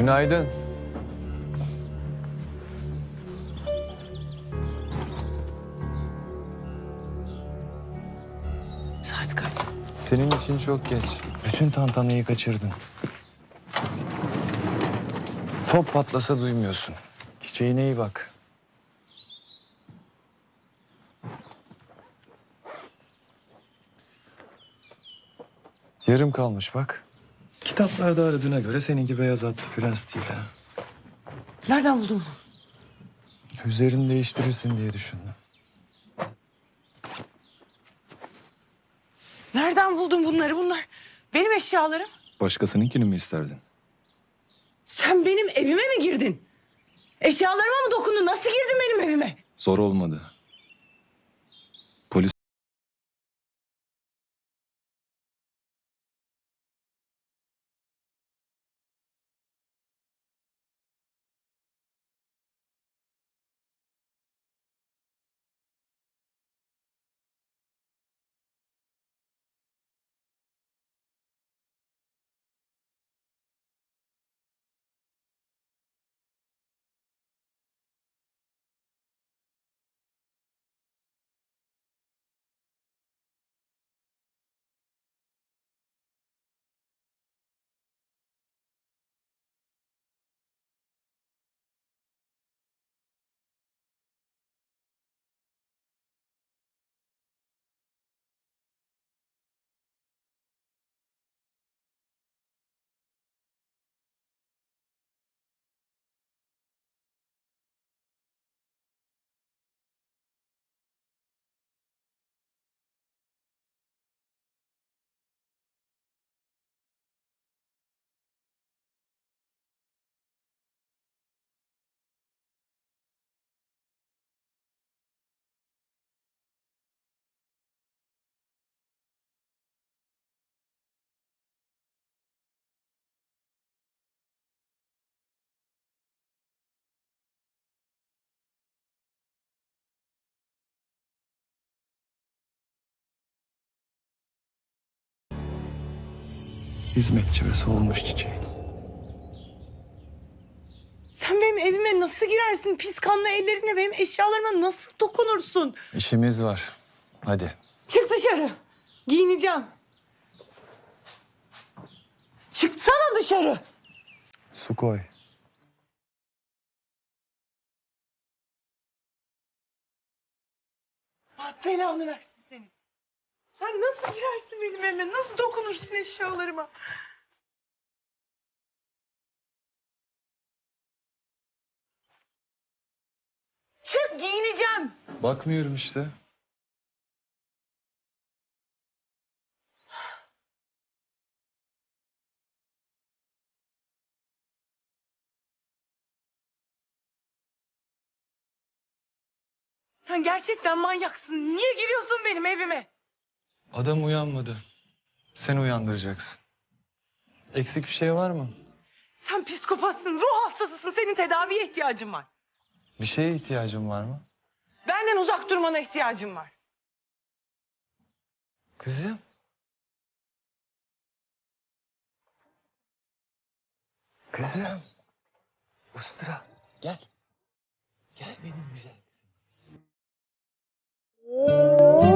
Günaydın. Saat kaç? Senin için çok geç. Bütün tantanayı kaçırdın. Top patlasa duymuyorsun. Çiçeğine iyi bak. Yarım kalmış bak. Kitaplarda aradığına göre seninki beyaz at plastiğiyle. Nereden buldun bunu? Üzerini değiştirirsin diye düşündüm. Nereden buldun bunları? Bunlar benim eşyalarım. Başkasınınkini mi isterdin? Sen benim evime mi girdin? Eşyalarıma mı dokundun? Nasıl girdin benim evime? Zor olmadı. Hizmetçi ve solmuş çiçeğin. Sen benim evime nasıl girersin? Pis kanlı ellerinle benim eşyalarıma nasıl dokunursun? İşimiz var. Hadi. Çık dışarı. Giyineceğim. Çıksana dışarı. Su koy. Allah belanı versin. Sen nasıl girersin benim evime? Nasıl dokunursun eşyalarıma? Çık giyineceğim. Bakmıyorum işte. Sen gerçekten manyaksın. Niye giriyorsun benim evime? Adam uyanmadı. Sen uyandıracaksın. Eksik bir şey var mı? Sen psikopatsın, ruh hastasısın. Senin tedaviye ihtiyacın var. Bir şeye ihtiyacın var mı? Benden uzak durmana ihtiyacım var. Kızım. Kızım. Ustura gel. Gel benim güzel kızım.